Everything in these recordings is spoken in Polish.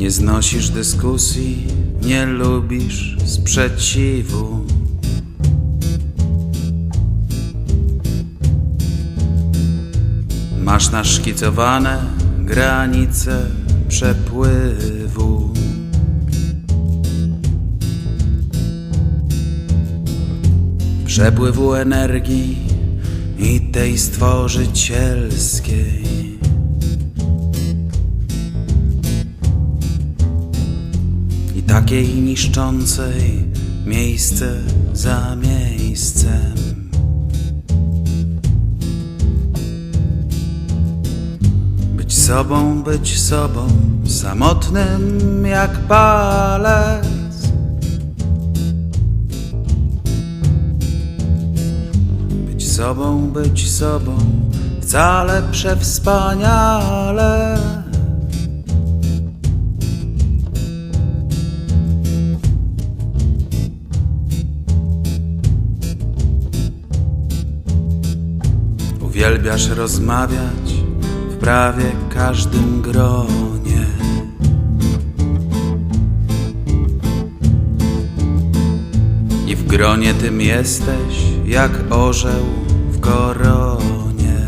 Nie znosisz dyskusji, nie lubisz sprzeciwu. Masz naszkicowane granice przepływu. Przepływu energii i tej stworzycielskiej. Takiej niszczącej miejsce za miejscem. Być sobą, być sobą, samotnym jak palec. Być sobą, być sobą, wcale przewspaniale. Uwielbiasz rozmawiać w prawie każdym gronie. I w gronie tym jesteś jak orzeł w koronie.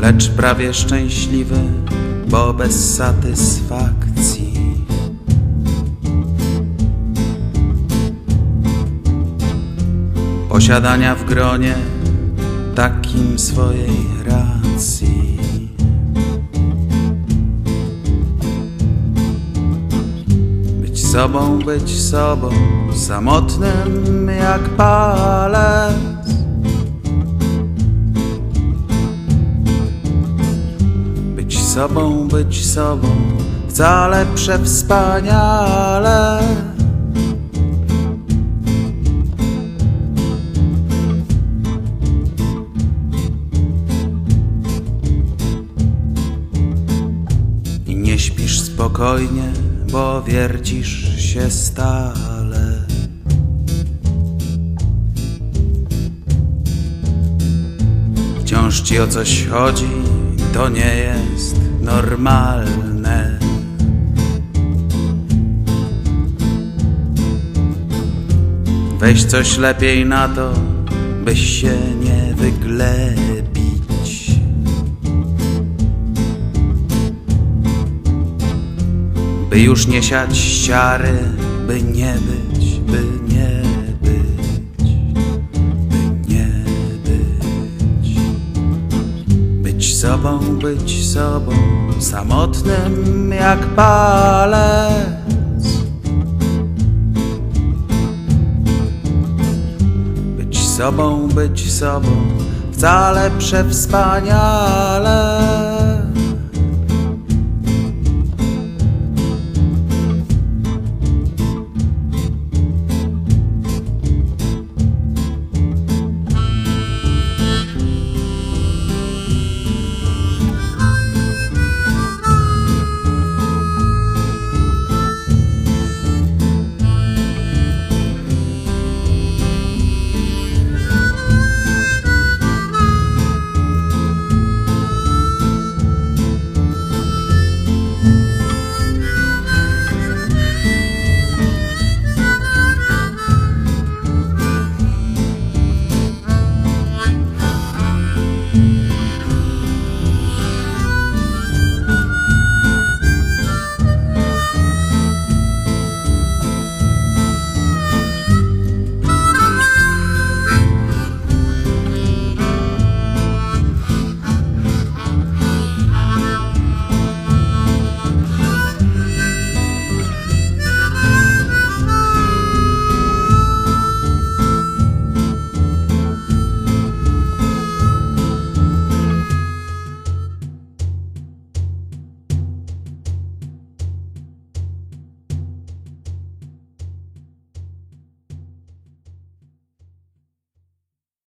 Lecz prawie szczęśliwy, bo bez satysfakcji. Posiadania w gronie takim swojej racji. Być sobą, być sobą, samotnym jak palec. Być sobą, być sobą, wcale przewspaniale. Spokojnie, bo wiercisz się stale. Wciąż ci o coś chodzi, to nie jest normalne. Weź coś lepiej na to, byś się nie By już nie siać ściary, by nie być, by nie być, by nie być. Być sobą, być sobą, samotnym jak palec. Być sobą, być sobą, wcale przewspaniale.